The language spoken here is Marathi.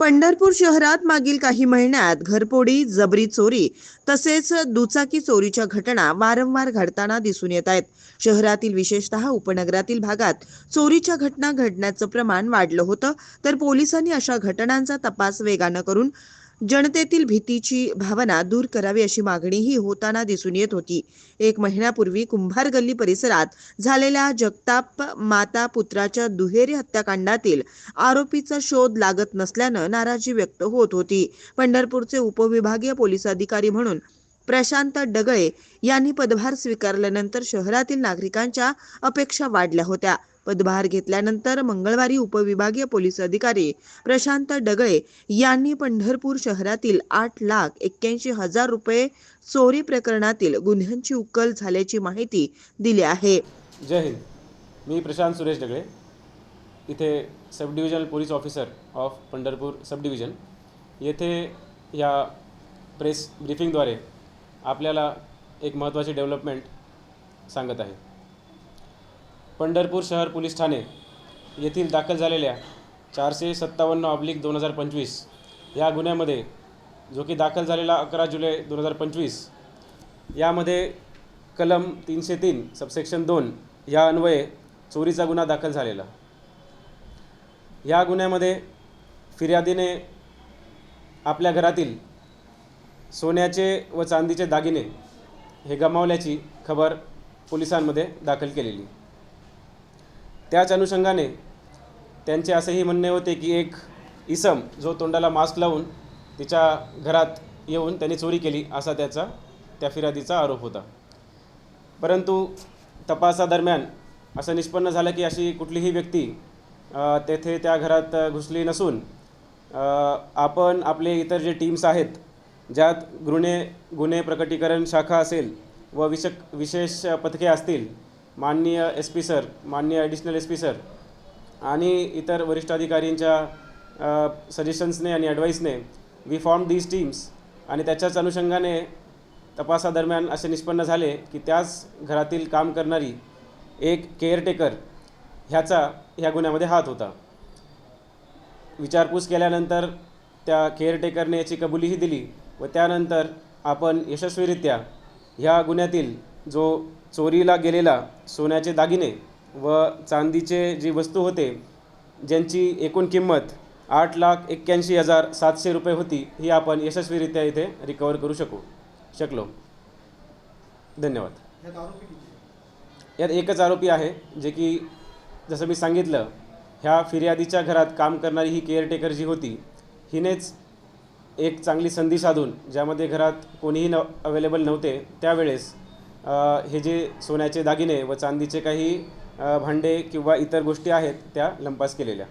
पंढरपूर शहरात मागील काही महिन्यात घरपोडी जबरी चोरी तसेच दुचाकी चोरीच्या घटना वारंवार घडताना दिसून येत आहेत. शहरातील विशेषतः उपनगरातील भागात चोरीच्या घटना घडण्याचं प्रमाण वाढलं होतं तर पोलिसांनी अशा घटनांचा तपास वेगानं करून जनतेतील भीतीची भावना दूर करावी अशी मागणीही होताना दिसून येत होती. एक महिन्यापूर्वी कुंभार गल्ली परिसरात झालेल्या जगताप माता पुत्राच्या दुहेरी हत्याकांडातील आरोपीचा शोध लागत नसल्यानं नाराजी व्यक्त होत होती. पंढरपूरचे उपविभागीय पोलीस अधिकारी म्हणून प्रशांत डगळे यांनी पदभार स्वीकारल्यानंतर शहरातील नागरिकांच्या अपेक्षा वाढल्या होत्या. पदभार घेतल्यानंतर मंगळवारी उपविभागीय पोलीस अधिकारी प्रशांत डगळे यांनी पंढरपूर शहरातील आठ लाख एक्क्याऐंशी हजार रुपये चोरी प्रकरणातील गुन्ह्यांची उकल झाल्याची माहिती दिली आहे. जय हिंद. मी प्रशांत सुरेश डगळे. इथे sub divisional police officer of Pandharpur sub division येथे या प्रेस ब्रीफिंगद्वारे आपल्याला एक महत्त्वाची डेव्हलपमेंट सांगत आहे. पंढरपूर शहर पोलीस ठाणे येथील दाखल झालेल्या चारशे सत्तावन्न ऑब्लिक दोन हजार पंचवीस या गुन्ह्यामध्ये जो की दाखल झालेला अकरा जुलै दोन हजार पंचवीस यामध्ये कलम तीनशे तीन सबसेक्शन दोन या अन्वये चोरीचा गुन्हा दाखल झालेला. या गुन्ह्यामध्ये फिर्यादीने आपल्या घरातील सोन्याचे व चांदीचे दागिने हे गमावल्याची खबर पोलिसांमध्ये दाखल केलेली. त्याच अनुषंगाने त्यांचे असेही म्हणणे होते की एक इसम जो तोंडाला मास्क लावून तिच्या घरात येऊन त्यांनी चोरी केली असा त्याचा त्या फिर्यादीचा आरोप होता. परंतु तपासादरम्यान असं निष्पन्न झालं की अशी कुठलीही व्यक्ती तेथे त्या घरात घुसली नसून आपण आपले इतर जे टीम्स आहेत ज्यात गुन्हे गुन्हे प्रकटीकरण शाखा असेल व विशक विशेष पथके असतील माननीय एस पी सर माननीय ॲडिशनल एस पी सर आणि इतर वरिष्ठ अधिकारींच्या सजेशन्सने आणि ॲडवाईसने वी फॉर्म दीज टीम्स आणि त्याच्याच अनुषंगाने तपासादरम्यान असे निष्पन्न झाले की त्याच घरातील काम करणारी एक केअरटेकर ह्याचा ह्या गुन्ह्यामध्ये हात होता. विचारपूस केल्यानंतर त्या केअरटेकरने याची कबुलीही दिली व त्यानंतर आपण यशस्वीरित्या ह्या गुन्ह्यातील जो चोरीला गेलेला सोन्याचे दागिने व चांदीचे जी वस्तू होते ज्यांची एकूण किंमत आठ लाख एक्क्याऐंशी हजार सातशे रुपये होती ही आपण यशस्वीरित्या इथे रिकवर करू शकू शकलो. धन्यवाद. यात एकच आरोपी आहे जे की जसं मी सांगितलं ह्या फिर्यादीच्या घरात काम करणारी ही केअरटेकर जी होती हिनेच एक चांगली संधी साधून ज्यामध्ये घरात कोणीही न अवेलेबल नव्हते त्यावेळेस हे जे सोन्याचे दागिने व चांदीचे काही भांडे किंवा इतर गोष्टी आहेत त्या लंपास केलेल्या.